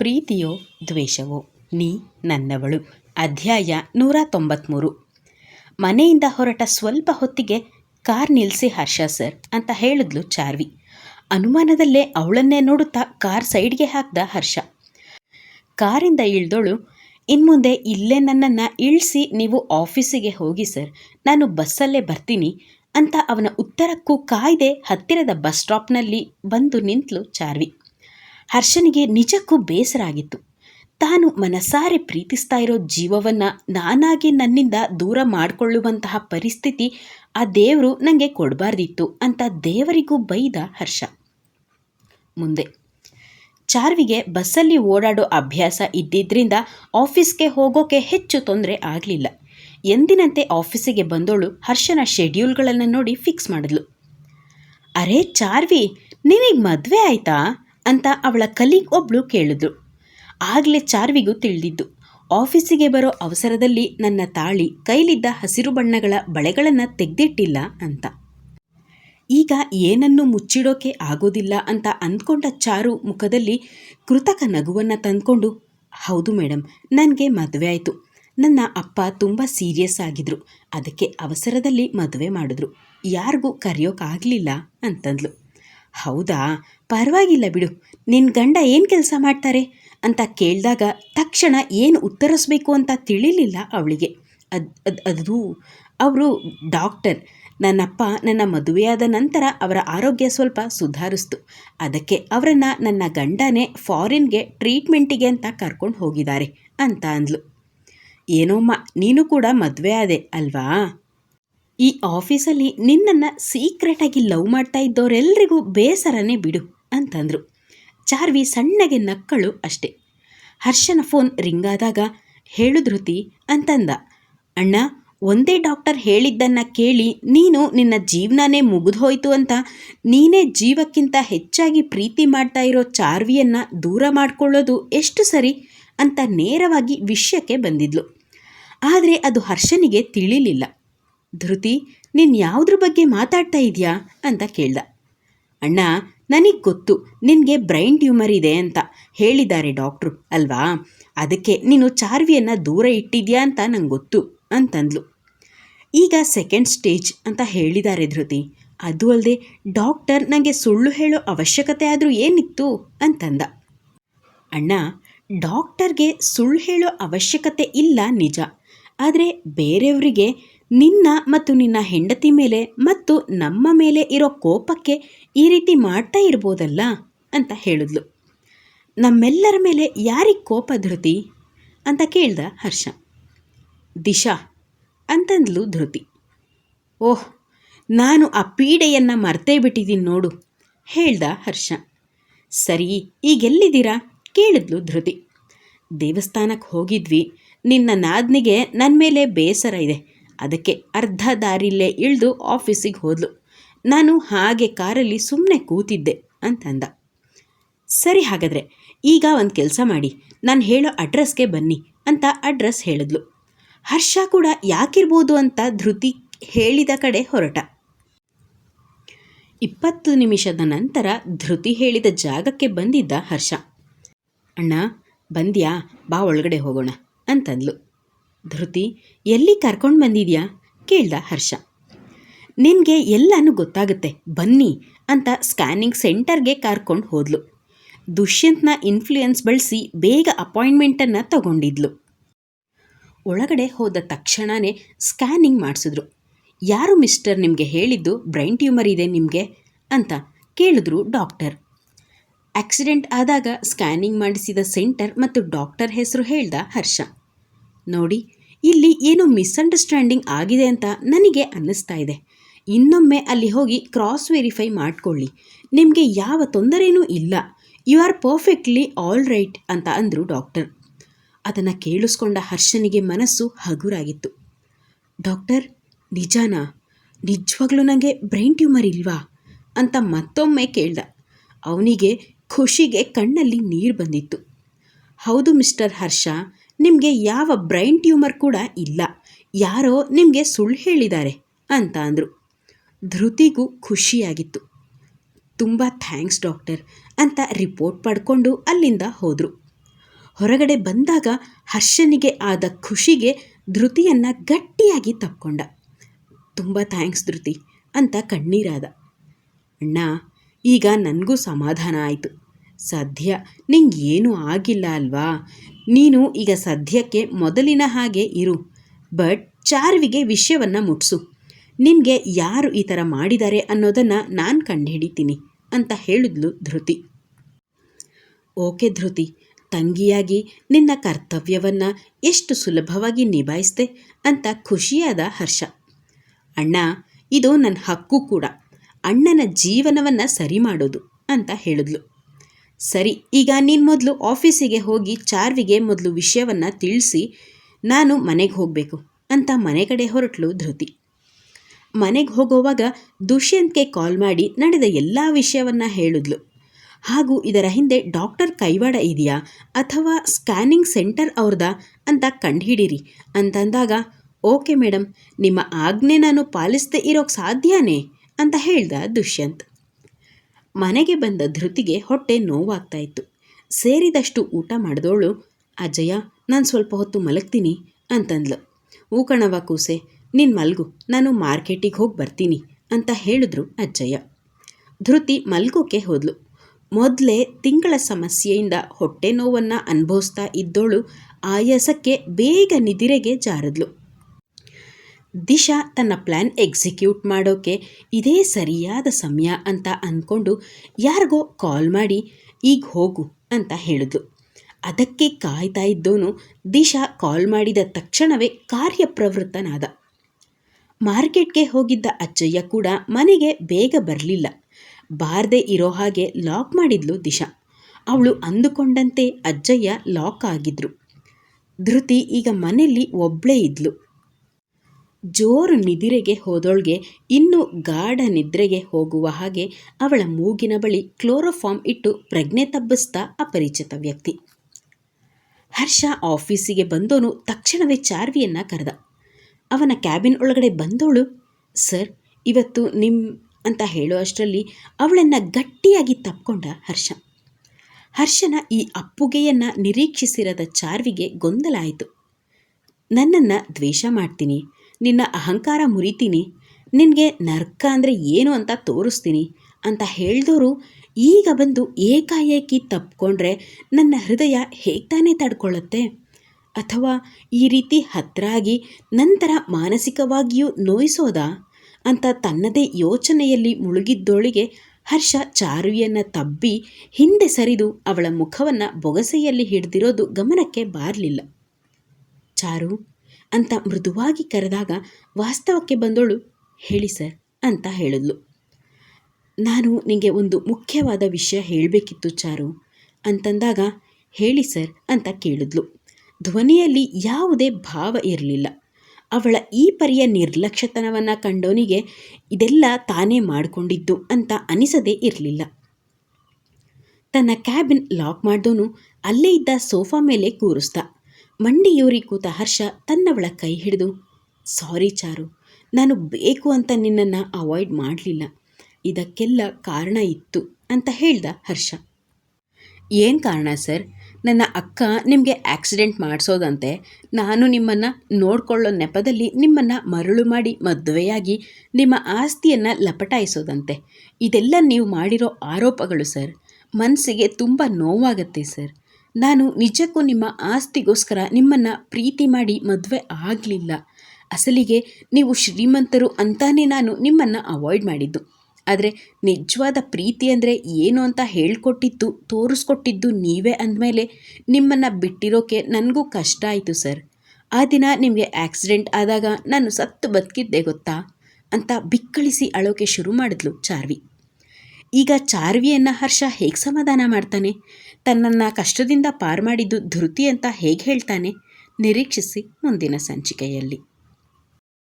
ಪ್ರೀತಿಯೋ ದ್ವೇಷವೋ ನೀ ನನ್ನವಳು. ಅಧ್ಯಾಯ ನೂರ ತೊಂಬತ್ತ್ಮೂರು ಮನೆಯಿಂದ ಹೊರಟ ಸ್ವಲ್ಪ ಹೊತ್ತಿಗೆ ಕಾರ್ ನಿಲ್ಲಿಸಿ ಹರ್ಷ ಸರ್ ಅಂತ ಹೇಳಿದ್ಲು ಚಾರ್ವಿ. ಅನುಮಾನದಲ್ಲೇ ಅವಳನ್ನೇ ನೋಡುತ್ತಾ ಕಾರ್ ಸೈಡ್ಗೆ ಹಾಕ್ದ ಹರ್ಷ. ಕಾರಿಂದ ಇಳ್ದೋಳು, ಇನ್ಮುಂದೆ ಇಲ್ಲೇ ನನ್ನನ್ನು ಇಳಿಸಿ ನೀವು ಆಫೀಸಿಗೆ ಹೋಗಿ ಸರ್. ನಾನು ಬಸ್ಸಲ್ಲೇ ಬರ್ತೀನಿ ಅಂತ ಅವನ ಉತ್ತರಕ್ಕೂ ಕಾಯ್ದೆ ಹತ್ತಿರದ ಬಸ್ ಸ್ಟಾಪ್ನಲ್ಲಿ ಬಂದು ನಿಂತಳು ಚಾರ್ವಿ. ಹರ್ಷನಿಗೆ ನಿಜಕ್ಕೂ ಬೇಸರ ಆಗಿತ್ತು. ತಾನು ಮನಸಾರೆ ಪ್ರೀತಿಸ್ತಾ ಇರೋ ಜೀವವನ್ನು ನಾನಾಗಿ ನನ್ನಿಂದ ದೂರ ಮಾಡಿಕೊಳ್ಳುವಂತಹ ಪರಿಸ್ಥಿತಿ ಆ ದೇವರು ನನಗೆ ಕೊಡಬಾರ್ದಿತ್ತು ಅಂತ ದೇವರಿಗೂ ಬೈದ ಹರ್ಷ. ಮುಂದೆ. ಚಾರ್ವಿಗೆ ಬಸ್ಸಲ್ಲಿ ಓಡಾಡೋ ಅಭ್ಯಾಸ ಇದ್ದಿದ್ದರಿಂದ ಆಫೀಸ್ಗೆ ಹೋಗೋಕೆ ಹೆಚ್ಚು ತೊಂದರೆ ಆಗಲಿಲ್ಲ. ಎಂದಿನಂತೆ ಆಫೀಸಿಗೆ ಬಂದೋಳು ಹರ್ಷನ ಶೆಡ್ಯೂಲ್ಗಳನ್ನು ನೋಡಿ ಫಿಕ್ಸ್ ಮಾಡಿದ್ಲು. ಅರೆ ಚಾರ್ವಿ, ನಿನಗೆ ಮದುವೆ ಆಯ್ತಾ? ಅಂತ ಅವಳ ಕಲೀಗ್ ಒಬ್ಳು ಕೇಳಿದ್ರು. ಆಗಲೇ ಚಾರ್ವಿಗೂ ತಿಳಿದಿದ್ದು. ಆಫೀಸಿಗೆ ಬರೋ ಅವಸರದಲ್ಲಿ ನನ್ನ ತಾಳಿ ಕೈಲಿದ್ದ ಹಸಿರು ಬಣ್ಣಗಳ ಬಳೆಗಳನ್ನು ತೆಗೆದಿಟ್ಟಿಲ್ಲ ಅಂತ. ಈಗ ಏನನ್ನು ಮುಚ್ಚಿಡೋಕೆ ಆಗೋದಿಲ್ಲ ಅಂತ ಅಂದ್ಕೊಂಡ ಚಾರು ಮುಖದಲ್ಲಿ ಕೃತಕ ನಗುವನ್ನು ತಂದ್ಕೊಂಡು, ಹೌದು ಮೇಡಮ್ ನನಗೆ ಮದುವೆ ಆಯಿತು. ನನ್ನ ಅಪ್ಪ ತುಂಬ ಸೀರಿಯಸ್ ಆಗಿದ್ರು. ಅದಕ್ಕೆ ಅವಸರದಲ್ಲಿ ಮದುವೆ ಮಾಡಿದ್ರು. ಯಾರಿಗೂ ಕರೆಯೋಕ್ಕಾಗಲಿಲ್ಲ ಅಂತಂದ್ಲು. ಹೌದಾ? ಪರವಾಗಿಲ್ಲ ಬಿಡು. ನಿನ್ನ ಗಂಡ ಏನು ಕೆಲಸ ಮಾಡ್ತಾರೆ? ಅಂತ ಕೇಳಿದಾಗ ತಕ್ಷಣ ಏನು ಉತ್ತರಿಸ್ಬೇಕು ಅಂತ ತಿಳಿಲಿಲ್ಲ ಅವಳಿಗೆ. ಅದು ಅದು ಅದು ಅವರು ಡಾಕ್ಟರ್. ನನ್ನಪ್ಪ ನನ್ನ ಮದುವೆಯಾದ ನಂತರ ಅವರ ಆರೋಗ್ಯ ಸ್ವಲ್ಪ ಸುಧಾರಿಸ್ತು. ಅದಕ್ಕೆ ಅವರನ್ನು ನನ್ನ ಗಂಡನೇ ಫಾರಿನ್ಗೆ ಟ್ರೀಟ್ಮೆಂಟಿಗೆ ಅಂತ ಕರ್ಕೊಂಡು ಹೋಗಿದ್ದಾರೆ, ಅಂತ ಅಂದ್ಲು. ಏನೋಮ್ಮ ನೀನು ಕೂಡ ಮದುವೆ ಆದೆ, ಅಲ್ವಾ? ಈ ಆಫೀಸಲ್ಲಿ ನಿನ್ನನ್ನು ಸೀಕ್ರೆಟಾಗಿ ಲವ್ ಮಾಡ್ತಾ ಇದ್ದವರೆಲ್ಲರಿಗೂ ಬೇಸರನೇ ಬಿಡು ಅಂತಂದರು. ಚಾರ್ವಿ ಸಣ್ಣಗೆ ನಕ್ಕಳು ಅಷ್ಟೆ. ಹರ್ಷನ ಫೋನ್ ರಿಂಗಾದಾಗ ಹೇಳು ಧೃತಿ ಅಂತಂದ. ಅಣ್ಣ, ಒಂದೇ ಡಾಕ್ಟರ್ ಹೇಳಿದ್ದನ್ನು ಕೇಳಿ ನೀನು ನಿನ್ನ ಜೀವನನೇ ಹೋಯಿತು ಅಂತ ನೀನೇ ಜೀವಕ್ಕಿಂತ ಹೆಚ್ಚಾಗಿ ಪ್ರೀತಿ ಮಾಡ್ತಾ ಇರೋ ಚಾರ್ವಿಯನ್ನು ದೂರ ಮಾಡಿಕೊಳ್ಳೋದು ಎಷ್ಟು ಸರಿ? ಅಂತ ನೇರವಾಗಿ ವಿಷಯಕ್ಕೆ ಬಂದಿದ್ಲು. ಆದರೆ ಅದು ಹರ್ಷನಿಗೆ ತಿಳಿಲಿಲ್ಲ. ಧೃತಿ, ನೀನು ಯಾವುದ್ರ ಬಗ್ಗೆ ಮಾತಾಡ್ತಾ ಇದೆಯಾ? ಅಂತ ಕೇಳ್ದ. ಅಣ್ಣ, ನನಗೆ ಗೊತ್ತು, ನಿನಗೆ ಬ್ರೈನ್ ಟ್ಯೂಮರ್ ಇದೆ ಅಂತ ಹೇಳಿದ್ದಾರೆ ಡಾಕ್ಟ್ರು, ಅಲ್ವಾ? ಅದಕ್ಕೆ ನೀನು ಚಾರ್ವಿಯನ್ನು ದೂರ ಇಟ್ಟಿದ್ಯಾ ಅಂತ ನಂಗೆ ಗೊತ್ತು ಅಂತಂದ್ಲು. ಈಗ ಸೆಕೆಂಡ್ ಸ್ಟೇಜ್ ಅಂತ ಹೇಳಿದ್ದಾರೆ ಧೃತಿ. ಅದು ಅಲ್ಲದೆ ಡಾಕ್ಟರ್ ನನಗೆ ಸುಳ್ಳು ಹೇಳೋ ಅವಶ್ಯಕತೆ ಆದರೂ ಏನಿತ್ತು ಅಂತಂದ. ಅಣ್ಣ, ಡಾಕ್ಟರ್ಗೆ ಸುಳ್ಳು ಹೇಳೋ ಅವಶ್ಯಕತೆ ಇಲ್ಲ ನಿಜ. ಆದರೆ ಬೇರೆಯವರಿಗೆ ನಿನ್ನ ಮತ್ತು ನಿನ್ನ ಹೆಂಡತಿ ಮೇಲೆ ಮತ್ತು ನಮ್ಮ ಮೇಲೆ ಇರೋ ಕೋಪಕ್ಕೆ ಈ ರೀತಿ ಮಾಡ್ತಾ ಇರ್ಬೋದಲ್ಲ ಅಂತ ಹೇಳಿದ್ಲು. ನಮ್ಮೆಲ್ಲರ ಮೇಲೆ ಯಾರಿಗೆ ಕೋಪ ಧೃತಿ? ಅಂತ ಕೇಳ್ದ ಹರ್ಷ. ದಿಶಾ ಅಂತಂದ್ಲು ಧೃತಿ. ಓಹ್, ನಾನು ಆ ಪೀಡೆಯನ್ನು ಮರ್ತೇ ಬಿಟ್ಟಿದ್ದೀನಿ ನೋಡು, ಹೇಳ್ದ ಹರ್ಷ. ಸರಿ, ಈಗೆಲ್ಲಿದ್ದೀರಾ? ಕೇಳಿದ್ಲು ಧೃತಿ. ದೇವಸ್ಥಾನಕ್ಕೆ ಹೋಗಿದ್ವಿ. ನಿನ್ನ ನಾದ್ನಿಗೆ ನನ್ನ ಮೇಲೆ ಬೇಸರ ಇದೆ. ಅದಕ್ಕೆ ಅರ್ಧ ದಾರಿಲೇ ಇಳಿದು ಆಫೀಸಿಗೆ ಹೋದ್ಲು. ನಾನು ಹಾಗೆ ಕಾರಲ್ಲಿ ಸುಮ್ಮನೆ ಕೂತಿದ್ದೆ ಅಂತಂದ. ಸರಿ ಹಾಗಾದರೆ, ಈಗ ಒಂದು ಕೆಲಸ ಮಾಡಿ, ನಾನು ಹೇಳೋ ಅಡ್ರೆಸ್ಗೆ ಬನ್ನಿ ಅಂತ ಅಡ್ರೆಸ್ ಹೇಳಿದ್ಲು. ಹರ್ಷ ಕೂಡ ಯಾಕಿರ್ಬೋದು ಅಂತ ಧೃತಿ ಹೇಳಿದ ಕಡೆ ಹೊರಟ. ಇಪ್ಪತ್ತು ನಿಮಿಷದ ನಂತರ ಧೃತಿ ಹೇಳಿದ ಜಾಗಕ್ಕೆ ಬಂದಿದ್ದ ಹರ್ಷ. ಅಣ್ಣ, ಬಂದ್ಯಾ? ಬಾ ಒಳಗಡೆ ಹೋಗೋಣ ಅಂತಂದ್ಲು. ಧೃತಿ, ಎಲ್ಲಿ ಕರ್ಕೊಂಡು ಬಂದಿದ್ಯಾ? ಕೇಳ್ದ ಹರ್ಷ. ನಿನಗೆ ಎಲ್ಲನೂ ಗೊತ್ತಾಗುತ್ತೆ, ಬನ್ನಿ ಅಂತ ಸ್ಕ್ಯಾನಿಂಗ್ ಸೆಂಟರ್ಗೆ ಕರ್ಕೊಂಡು ಹೋದ್ಲು. ದುಷ್ಯಂತ್ನ ಇನ್ಫ್ಲೂಯೆನ್ಸ್ ಬಳಸಿ ಬೇಗ ಅಪಾಯಿಂಟ್ಮೆಂಟನ್ನು ತಗೊಂಡಿದ್ಲು. ಒಳಗಡೆ ಹೋದ ತಕ್ಷಣವೇ ಸ್ಕ್ಯಾನಿಂಗ್ ಮಾಡಿಸಿದ್ರು. ಯಾರು ಮಿಸ್ಟರ್ ನಿಮಗೆ ಹೇಳಿದ್ದು, ಬ್ರೈನ್ ಟ್ಯೂಮರ್ ಇದೆ ನಿಮಗೆ? ಅಂತ ಕೇಳಿದ್ರು ಡಾಕ್ಟರ್. ಆಕ್ಸಿಡೆಂಟ್ ಆದಾಗ ಸ್ಕ್ಯಾನಿಂಗ್ ಮಾಡಿಸಿದ ಸೆಂಟರ್ ಮತ್ತು ಡಾಕ್ಟರ್ ಹೆಸರು ಹೇಳ್ದ ಹರ್ಷ. ನೋಡಿ ಇಲ್ಲಿ ಏನೋ ಮಿಸ್ಅಂಡರ್ಸ್ಟ್ಯಾಂಡಿಂಗ್ ಆಗಿದೆ ಅಂತ ನನಗೆ ಅನ್ನಿಸ್ತಾ ಇದೆ. ಇನ್ನೊಮ್ಮೆ ಅಲ್ಲಿ ಹೋಗಿ ಕ್ರಾಸ್ ವೆರಿಫೈ ಮಾಡಿಕೊಳ್ಳಿ. ನಿಮಗೆ ಯಾವ ತೊಂದರೆಯೂ ಇಲ್ಲ. You are perfectly all right ಅಂತ ಅಂದರು ಡಾಕ್ಟರ್. ಅದನ್ನು ಕೇಳಿಸ್ಕೊಂಡ ಹರ್ಷನಿಗೆ ಮನಸ್ಸು ಹಗುರಾಗಿತ್ತು. ಡಾಕ್ಟರ್, ನಿಜಾನ? ನಿಜವಾಗ್ಲೂ ನನಗೆ ಬ್ರೈನ್ ಟ್ಯೂಮರ್ ಇಲ್ವಾ? ಅಂತ ಮತ್ತೊಮ್ಮೆ ಕೇಳ್ದ. ಅವನಿಗೆ ಖುಷಿಗೆ ಕಣ್ಣಲ್ಲಿ ನೀರು ಬಂದಿತ್ತು. ಹೌದು ಮಿಸ್ಟರ್ ಹರ್ಷ ನಿಮಗೆ ಯಾವ ಬ್ರೈನ್ ಟ್ಯೂಮರ್ ಕೂಡ ಇಲ್ಲ. ಯಾರೋ ನಿಮಗೆ ಸುಳ್ಳು ಹೇಳಿದ್ದಾರೆ ಅಂತ ಅಂದರು. ಧೃತಿಗೂ ಖುಷಿಯಾಗಿತ್ತು. ತುಂಬ ಥ್ಯಾಂಕ್ಸ್ ಡಾಕ್ಟರ್ ಅಂತ ರಿಪೋರ್ಟ್ ಪಡ್ಕೊಂಡು ಅಲ್ಲಿಂದ ಹೋದರು. ಹೊರಗಡೆ ಬಂದಾಗ ಹರ್ಷನಿಗೆ ಆದ ಖುಷಿಗೆ ಧೃತಿಯನ್ನು ಗಟ್ಟಿಯಾಗಿ ತಪ್ಕೊಂಡ. ತುಂಬ ಥ್ಯಾಂಕ್ಸ್ ಧೃತಿ ಅಂತ ಕಣ್ಣೀರಾದ. ಅಣ್ಣ, ಈಗ ನನಗೂ ಸಮಾಧಾನ ಆಯಿತು. ಸದ್ಯ ನಿಂಗೆ ಏನೂ ಆಗಿಲ್ಲ ಅಲ್ವಾ? ನೀನು ಈಗ ಸದ್ಯಕ್ಕೆ ಮೊದಲಿನ ಹಾಗೆ ಇರು. ಬಟ್ ಚಾರ್ವಿಗೆ ವಿಷಯವನ್ನು ಮುಟ್ಸು. ನಿನಗೆ ಯಾರು ಈ ಥರ ಮಾಡಿದ್ದಾರೆ ಅನ್ನೋದನ್ನು ನಾನು ಕಂಡುಹಿಡಿತೀನಿ ಅಂತ ಹೇಳಿದ್ಲು ಧೃತಿ. ಓಕೆ ಧೃತಿ, ತಂಗಿಯಾಗಿ ನಿನ್ನ ಕರ್ತವ್ಯವನ್ನು ಎಷ್ಟು ಸುಲಭವಾಗಿ ನಿಭಾಯಿಸ್ದೆ ಅಂತ ಖುಷಿಯಾದ ಹರ್ಷ. ಅಣ್ಣ, ಇದು ನನ್ನ ಹಕ್ಕು ಕೂಡ. ಅಣ್ಣನ ಜೀವನವನ್ನು ಸರಿ ಮಾಡೋದು ಅಂತ ಹೇಳಿದ್ಲು. ಸರಿ, ಈಗ ನೀನು ಮೊದಲು ಆಫೀಸಿಗೆ ಹೋಗಿ ಚಾರ್ವಿಗೆ ಮೊದಲು ವಿಷಯವನ್ನು ತಿಳಿಸಿ, ನಾನು ಮನೆಗೆ ಹೋಗಬೇಕು ಅಂತ ಮನೆ ಕಡೆ ಹೊರಟ್ಲು ಧೃತಿ. ಮನೆಗೆ ಹೋಗೋವಾಗ ದುಷ್ಯಂತ್ಗೆ ಕಾಲ್ ಮಾಡಿ ನಡೆದ ಎಲ್ಲ ವಿಷಯವನ್ನು ಹೇಳಿದ್ಲು. ಹಾಗೂ ಇದರ ಹಿಂದೆ ಡಾಕ್ಟರ್ ಕೈವಾಡ ಇದೆಯಾ ಅಥವಾ ಸ್ಕ್ಯಾನಿಂಗ್ ಸೆಂಟರ್ ಅವ್ರದಾ ಅಂತ ಕಂಡುಹಿಡೀರಿ ಅಂತಂದಾಗ, ಓಕೆ ಮೇಡಮ್ ನಿಮ್ಮ ಆಜ್ಞೆ ನಾನು ಪಾಲಿಸದೇ ಇರೋಕ್ಕೆ ಸಾಧ್ಯನೇ? ಅಂತ ಹೇಳ್ದ ದುಷ್ಯಂತ್. ಮನೆಗೆ ಬಂದ ಧೃತಿಗೆ ಹೊಟ್ಟೆ ನೋವಾಗ್ತಾ ಇತ್ತು ಸೇರಿದಷ್ಟು ಊಟ ಮಾಡಿದವಳು ಅಜಯ ನಾನು ಸ್ವಲ್ಪ ಹೊತ್ತು ಮಲಗ್ತೀನಿ ಅಂತಂದ್ಲು. ಊಕಣವ ಕೂಸೆ, ನೀನು ಮಲ್ಗು, ನಾನು ಮಾರ್ಕೆಟಿಗೆ ಹೋಗಿ ಬರ್ತೀನಿ ಅಂತ ಹೇಳಿದ್ರು ಅಜ್ಜಯ್ಯ. ಧೃತಿ ಮಲ್ಗೋಕೆ ಹೋದ್ಲು. ಮೊದಲೇ ತಿಂಗಳ ಸಮಸ್ಯೆಯಿಂದ ಹೊಟ್ಟೆ ನೋವನ್ನು ಅನುಭವಿಸ್ತಾ ಇದ್ದೋಳು ಆಯಾಸಕ್ಕೆ ಬೇಗ ನಿದಿರೆಗೆ ಜಾರದ್ಲು. ದಿಶಾ ತನ್ನ ಪ್ಲ್ಯಾನ್ ಎಕ್ಸಿಕ್ಯೂಟ್ ಮಾಡೋಕೆ ಇದೇ ಸರಿಯಾದ ಸಮಯ ಅಂತ ಅಂದ್ಕೊಂಡು ಯಾರಿಗೋ ಕಾಲ್ ಮಾಡಿ, ಈಗ ಹೋಗು ಅಂತ ಹೇಳಿದ್ಲು. ಅದಕ್ಕೆ ಕಾಯ್ತಾ ಇದ್ದೋನು ದಿಶಾ ಕಾಲ್ ಮಾಡಿದ ತಕ್ಷಣವೇ ಕಾರ್ಯಪ್ರವೃತ್ತನಾದ. ಮಾರ್ಕೆಟ್ಗೆ ಹೋಗಿದ್ದ ಅಜ್ಜಯ್ಯ ಕೂಡ ಮನೆಗೆ ಬೇಗ ಬರಲಿಲ್ಲ. ಬಾರದೆ ಇರೋ ಹಾಗೆ ಲಾಕ್ ಮಾಡಿದ್ಲು ದಿಶಾ. ಅವಳು ಅಂದುಕೊಂಡಂತೆ ಅಜ್ಜಯ್ಯ ಲಾಕ್ ಆಗಿದ್ರು. ಧೃತಿ ಈಗ ಮನೆಯಲ್ಲಿ ಒಬ್ಳೇ ಇದ್ಲು. ಜೋರು ನಿದಿರೆಗೆ ಹೋದೋಳ್ಗೆ ಇನ್ನು ಗಾಢ ನಿದ್ರೆಗೆ ಹೋಗುವ ಹಾಗೆ ಅವಳ ಮೂಗಿನ ಬಳಿ ಕ್ಲೋರೋಫಾರ್ಮ್ ಇಟ್ಟು ಪ್ರಜ್ಞೆ ತಬ್ಬಿಸ್ತಾ ಅಪರಿಚಿತ ವ್ಯಕ್ತಿ. ಹರ್ಷ ಆಫೀಸಿಗೆ ಬಂದೋನು ತಕ್ಷಣವೇ ಚಾರ್ವಿಯನ್ನ ಕರೆದ. ಅವನ ಕ್ಯಾಬಿನ್ ಒಳಗಡೆ ಬಂದೋಳು, ಸರ್, ಇವತ್ತು ನಿಮ್ಮ ಅಂತ ಹೇಳೋ ಅಷ್ಟರಲ್ಲಿ ಅವಳನ್ನು ಗಟ್ಟಿಯಾಗಿ ತಪ್ಕೊಂಡ ಹರ್ಷ. ಹರ್ಷನ ಈ ಅಪ್ಪುಗೆಯನ್ನು ನಿರೀಕ್ಷಿಸಿರದ ಚಾರ್ವಿಗೆ ಗೊಂದಲ ಆಯಿತು. ನನ್ನನ್ನು ದ್ವೇಷ ಮಾಡ್ತೀನಿ ನಿನ್ನ ಅಹಂಕಾರ ಮುರಿತೀನಿ, ನಿನಗೆ ನರ್ಕ ಅಂದರೆ ಏನು ಅಂತ ತೋರಿಸ್ತೀನಿ ಅಂತ ಹೇಳಿದವರು ಈಗ ಬಂದು ಏಕಾಏಕಿ ತಪ್ಪಿಕೊಂಡ್ರೆ ನನ್ನ ಹೃದಯ ಹೇಗೆ ತಾನೇ ತಡ್ಕೊಳ್ಳುತ್ತೆ? ಅಥವಾ ಈ ರೀತಿ ಹತ್ರ ಆಗಿ ನಂತರ ಮಾನಸಿಕವಾಗಿಯೂ ನೋಯಿಸೋದಾ? ಅಂತ ತನ್ನದೇ ಯೋಚನೆಯಲ್ಲಿ ಮುಳುಗಿದ್ದೊಳಿಗೆ ಹರ್ಷ ಚಾರುವಿಯನ್ನು ತಬ್ಬಿ ಹಿಂದೆ ಸರಿದು ಅವಳ ಮುಖವನ್ನು ಬೊಗಸೆಯಲ್ಲಿ ಹಿಡಿದಿರೋದು ಗಮನಕ್ಕೆ ಬಾರಲಿಲ್ಲ. ಚಾರು ಅಂತ ಮೃದುವಾಗಿ ಕರೆದಾಗ ವಾಸ್ತವಕ್ಕೆ ಬಂದೋಳು, ಹೇಳಿ ಸರ್, ಅಂತ ಹೇಳಿದ್ಲು. ನಾನು ನಿಮಗೆ ಒಂದು ಮುಖ್ಯವಾದ ವಿಷಯ ಹೇಳಬೇಕಿತ್ತು ಚಾರು, ಅಂತಂದಾಗ, ಹೇಳಿ ಸರ್, ಅಂತ ಕೇಳಿದ್ಲು. ಧ್ವನಿಯಲ್ಲಿ ಯಾವುದೇ ಭಾವ ಇರಲಿಲ್ಲ. ಅವಳ ಈ ಪರಿಯ ನಿರ್ಲಕ್ಷ್ಯತನವನ್ನು ಕಂಡವನಿಗೆ ಇದೆಲ್ಲ ತಾನೇ ಮಾಡಿಕೊಂಡಿದ್ದು ಅಂತ ಅನಿಸದೇ ಇರಲಿಲ್ಲ. ತನ್ನ ಕ್ಯಾಬಿನ್ ಲಾಕ್ ಮಾಡಿದವನು ಅಲ್ಲೇ ಇದ್ದ ಸೋಫಾ ಮೇಲೆ ಕೂರಿಸ್ದ. ಮಂಡಿಯೂರಿ ಕೂತ ಹರ್ಷ ತನ್ನವಳ ಕೈ ಹಿಡಿದು, ಸಾರಿ ಚಾರು, ನಾನು ಬೇಕು ಅಂತ ನಿನ್ನನ್ನು ಅವಾಯ್ಡ್ ಮಾಡಲಿಲ್ಲ. ಇದಕ್ಕೆಲ್ಲ ಕಾರಣ ಇತ್ತು ಅಂತ ಹೇಳ್ದ ಹರ್ಷ. ಏನು ಕಾರಣ ಸರ್? ನನ್ನ ಅಕ್ಕ ನಿಮಗೆ ಆಕ್ಸಿಡೆಂಟ್ ಮಾಡಿಸೋದಂತೆ. ನಾನು ನಿಮ್ಮನ್ನು ನೋಡಿಕೊಳ್ಳೋ ನೆಪದಲ್ಲಿ ನಿಮ್ಮನ್ನು ಮರಳು ಮಾಡಿ ಮದುವೆಯಾಗಿ ನಿಮ್ಮ ಆಸ್ತಿಯನ್ನು ಲಪಟಾಯಿಸೋದಂತೆ. ಇದೆಲ್ಲ ನೀವು ಮಾಡಿರೋ ಆರೋಪಗಳು ಸರ್. ಮನಸ್ಸಿಗೆ ತುಂಬ ನೋವಾಗತ್ತೆ ಸರ್. ನಾನು ನಿಜಕ್ಕೂ ನಿಮ್ಮ ಆಸ್ತಿಗೋಸ್ಕರ ನಿಮ್ಮನ್ನು ಪ್ರೀತಿ ಮಾಡಿ ಮದುವೆ ಆಗಲಿಲ್ಲ. ಅಸಲಿಗೆ ನೀವು ಶ್ರೀಮಂತರು ಅಂತಾನೇ ನಾನು ನಿಮ್ಮನ್ನು ಅವಾಯ್ಡ್ ಮಾಡಿದ್ದು. ಆದರೆ ನಿಜವಾದ ಪ್ರೀತಿ ಅಂದರೆ ಏನು ಅಂತ ಹೇಳ್ಕೊಟ್ಟಿದ್ದು, ತೋರಿಸ್ಕೊಟ್ಟಿದ್ದು ನೀವೇ ಅಂದಮೇಲೆ ನಿಮ್ಮನ್ನು ಬಿಟ್ಟಿರೋಕೆ ನನಗೂ ಕಷ್ಟ ಆಯಿತು ಸರ್. ಆ ದಿನ ನಿಮಗೆ ಆಕ್ಸಿಡೆಂಟ್ ಆದಾಗ ನಾನು ಸತ್ತು ಬದುಕಿದ್ದೆ ಗೊತ್ತಾ? ಅಂತ ಬಿಕ್ಕಳಿಸಿ ಅಳೋಕೆ ಶುರು ಮಾಡಿದ್ಲು ಚಾರ್ವಿ. ಈಗ ಚಾರ್ವಿಯನ್ನು ಹರ್ಷ ಹೇಗೆ ಸಮಾಧಾನ ಮಾಡ್ತಾನೆ? ತನ್ನನ್ನು ಕಷ್ಟದಿಂದ ಪಾರು ಮಾಡಿದ್ದು ಧೃತಿ ಅಂತ ಹೇಗೆ ಹೇಳ್ತಾನೆ? ನಿರೀಕ್ಷಿಸಿ ಮುಂದಿನ ಸಂಚಿಕೆಯಲ್ಲಿ.